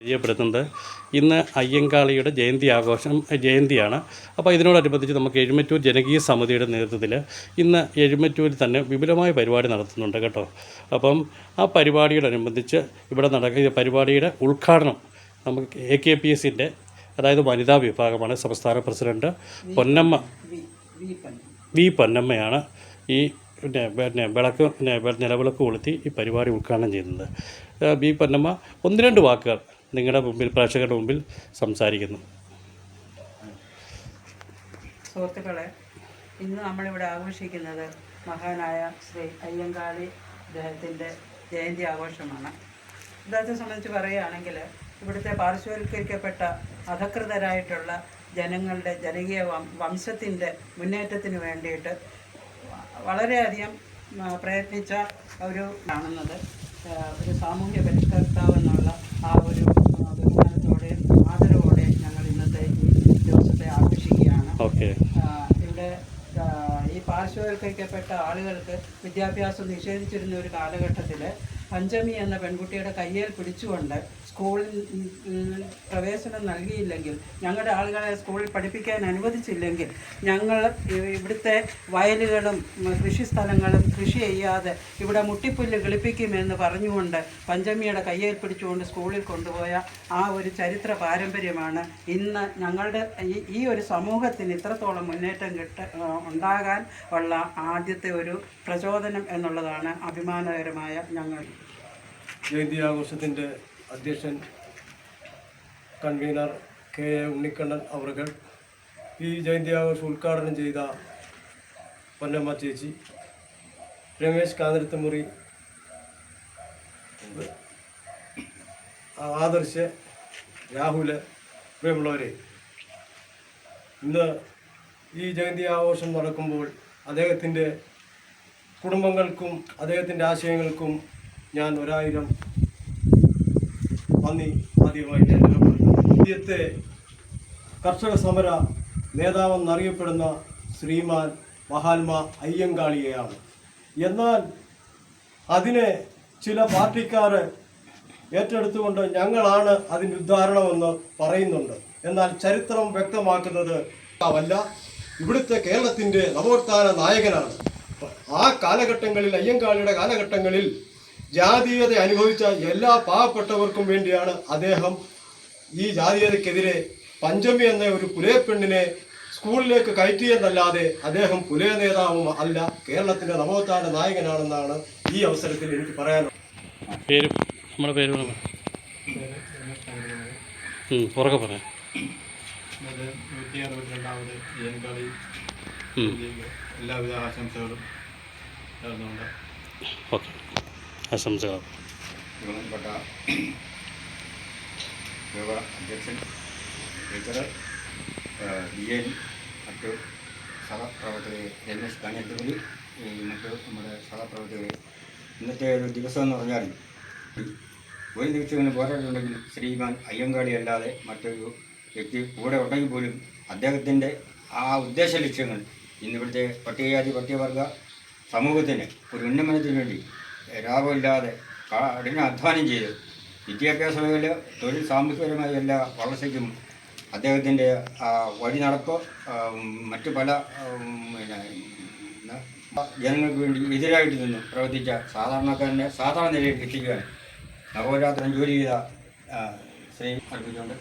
പരിചയപ്പെടുത്തുന്നത് ഇന്ന് അയ്യങ്കാളിയുടെ ജയന്തി ആഘോഷം ജയന്തിയാണ്. അപ്പോൾ ഇതിനോടനുബന്ധിച്ച് നമുക്ക് എഴുമറ്റൂർ ജനകീയ സമിതിയുടെ നേതൃത്വത്തിൽ ഇന്ന് എഴുമറ്റൂരിൽ തന്നെ വിപുലമായ പരിപാടി നടത്തുന്നുണ്ട് കേട്ടോ. അപ്പം ആ പരിപാടിയോടനുബന്ധിച്ച് ഇവിടെ നടക്കുന്ന പരിപാടിയുടെ ഉദ്ഘാടനം നമുക്ക് എ കെ പി എസിന്റെ അതായത് വനിതാ വിഭാഗമാണ് സംസ്ഥാന പ്രസിഡന്റ് പൊന്നമ്മ വി പൊന്നമ്മയാണ് ഈ പിന്നെ പിന്നെ വിളക്ക് പിന്നെ നിലവിളക്ക് കൊളുത്തി ഈ പരിപാടി ഉദ്ഘാടനം ചെയ്യുന്നത്. ബി പൊന്നമ്മ ഒന്ന് രണ്ട് വാക്കുകൾ നിങ്ങളുടെ മുമ്പിൽ പ്രേക്ഷകരുടെ മുമ്പിൽ സംസാരിക്കുന്നു. സുഹൃത്തുക്കളെ ഇന്ന് നമ്മളിവിടെ ആഘോഷിക്കുന്നത് മഹാനായ ശ്രീ അയ്യങ്കാളി അദ്ദേഹത്തിന്റെ ജയന്തി ആഘോഷമാണ്. ഇദ്ദേഹത്തെ സംബന്ധിച്ച് പറയുകയാണെങ്കിൽ ഇവിടുത്തെ പാർശ്വവൽക്കരിക്കപ്പെട്ട അധകൃതരായിട്ടുള്ള ജനങ്ങളുടെ ജനകീയ വംശത്തിന്റെ മുന്നേറ്റത്തിന് വേണ്ടിയിട്ട് വളരെയധികം പ്രയത്നിച്ച ഒരു കാണുന്നത് ഒരു സാമൂഹ്യ പരിഷ്കർത്താവ് എന്നുള്ള ആ ഒരു ആ, ബഹുമാനത്തോടെയും ആദരവോടെയും ഞങ്ങൾ ഇന്നത്തെ ഈ ദിവസത്തെ ആഘോഷിക്കുകയാണ് ഓക്കെ ആ, ഇവിടെ ആ, ഈ പാർശ്വവൽക്കരിക്കപ്പെട്ട ആളുകൾക്ക് വിദ്യാഭ്യാസം നിഷേധിച്ചിരുന്ന ഒരു കാലഘട്ടത്തിൽ പഞ്ചമി എന്ന പെൺകുട്ടിയുടെ കയ്യേൽ പിടിച്ചുകൊണ്ട് സ്കൂളിൽ പ്രവേശനം നൽകിയില്ലെങ്കിൽ ഞങ്ങളുടെ ആളുകളെ സ്കൂളിൽ പഠിപ്പിക്കാൻ അനുവദിച്ചില്ലെങ്കിൽ ഞങ്ങൾ ഇവിടുത്തെ വയലുകളും കൃഷി കൃഷിസ്ഥലങ്ങളും കൃഷി ചെയ്യാതെ ഇവിടെ മുട്ടിപ്പുല്ല് കിളിപ്പിക്കുമെന്ന് പറഞ്ഞുകൊണ്ട് പഞ്ചമിയുടെ കയ്യിൽ പിടിച്ചുകൊണ്ട് സ്കൂളിൽ കൊണ്ടുപോയ ആ ഒരു ചരിത്ര പാരമ്പര്യമാണ് ഇന്ന് ഞങ്ങളുടെ ഈ ഒരു സമൂഹത്തിന് ഇത്രത്തോളം മുന്നേറ്റം കിട്ട ഉണ്ടാകാൻ ഉള്ള ആദ്യത്തെ ഒരു പ്രചോദനം എന്നുള്ളതാണ് അഭിമാനകരമായ ഞങ്ങൾ. ജയന്തി ആഘോഷത്തിന്റെ അധ്യക്ഷൻ കൺവീനർ കെ എ ഉണ്ണിക്കണ്ണൻ അവറുകൾ. ഈ ജയന്തി ആഘോഷം ഉദ്ഘാടനം ചെയ്ത പൊന്നമ്മ ചേച്ചി. രമേശ് കാന്തരത്തുമുറി ആദർശ് രാഹുൽ പ്രിയമുള്ളവരെ ഇന്ന് ഈ ജയന്തി ആഘോഷം നടക്കുമ്പോൾ അദ്ദേഹത്തിന്റെ കുടുംബങ്ങൾക്കും അദ്ദേഹത്തിന്റെ ആശയങ്ങൾക്കും ഞാൻ ഒരായിരം നന്ദി ആദ്യമായി രേഖപ്പെടുത്തുന്നു. ഇന്ത്യത്തെ കർഷക സമര നേതാവെന്നറിയപ്പെടുന്ന ശ്രീമാൻ മഹാത്മാ അയ്യങ്കാളിയെയാണ്. എന്നാൽ അതിനെ ചില പാർട്ടിക്കാർ ഏറ്റെടുത്തുകൊണ്ട് ഞങ്ങളാണ് അതിന്റെ ഉദാഹരണമെന്ന് പറയുന്നുണ്ട്. എന്നാൽ ചരിത്രം വ്യക്തമാക്കുന്നത് അവല്ല. ഇവിടുത്തെ കേരളത്തിന്റെ നവോത്ഥാന നായകനാണ്. ആ കാലഘട്ടങ്ങളിൽ അയ്യങ്കാളിയുടെ കാലഘട്ടങ്ങളിൽ ജാതീയത അനുഭവിച്ച എല്ലാ പാവപ്പെട്ടവർക്കും വേണ്ടിയാണ് അദ്ദേഹം ഈ ജാതീയതക്കെതിരെ പഞ്ചമി എന്ന ഒരു പുലയപ്പെണ്ണിനെ സ്കൂളിലേക്ക് കയറ്റിയെന്നല്ലാതെ അദ്ദേഹം പുലയ നേതാവും അല്ല. കേരളത്തിന്റെ നവോത്ഥാന നായകനാണെന്നാണ് ഈ അവസരത്തിൽ എനിക്ക് പറയാനുള്ളത്. പേര് നമ്മുടെ പേര് പറയാം നൂറ്റി അറുപത്തിരണ്ടാമത് എല്ലാവിധ ആശംസകളും ഓക്കെ. ആശംസകൾ. എൻ നമ്മുടെ ഇന്നത്തെ ഒരു ദിവസം എന്ന് പറഞ്ഞാൽ ഒരു ദിവസം പോരാട്ടുണ്ടെങ്കിൽ ശ്രീമാൻ അയ്യങ്കാളി അല്ലാതെ മറ്റൊരു വ്യക്തി കൂടെ ഉണ്ടെങ്കിൽ പോലും അദ്ദേഹത്തിന്റെ ആ ഉദ്ദേശ ലക്ഷ്യങ്ങൾ ഇന്നിവിടുത്തെ പട്ടികജാതി പട്ടികവർഗ സമൂഹത്തിന് ഒരു ഉന്നമനത്തിന് വേണ്ടി രാഗമില്ലാതെ കഠിന അധ്വാനം ചെയ്ത് വിദ്യാഭ്യാസ മേഖല തൊഴിൽ സാമ്പത്തികപരമായ എല്ലാ വളർച്ചയ്ക്കും അദ്ദേഹത്തിന്റെ വഴി നടപ്പ് മറ്റു പല ജനങ്ങൾക്ക് വേണ്ടി എതിരായിട്ട് നിന്ന് പ്രവർത്തിച്ച സാധാരണക്കാരനെ സാധാരണ നിലയിൽ എത്തിക്കാൻ നവോരാത്രം ജോലി ചെയ്ത ശ്രീ അർപ്പിച്ചുകൊണ്ട്.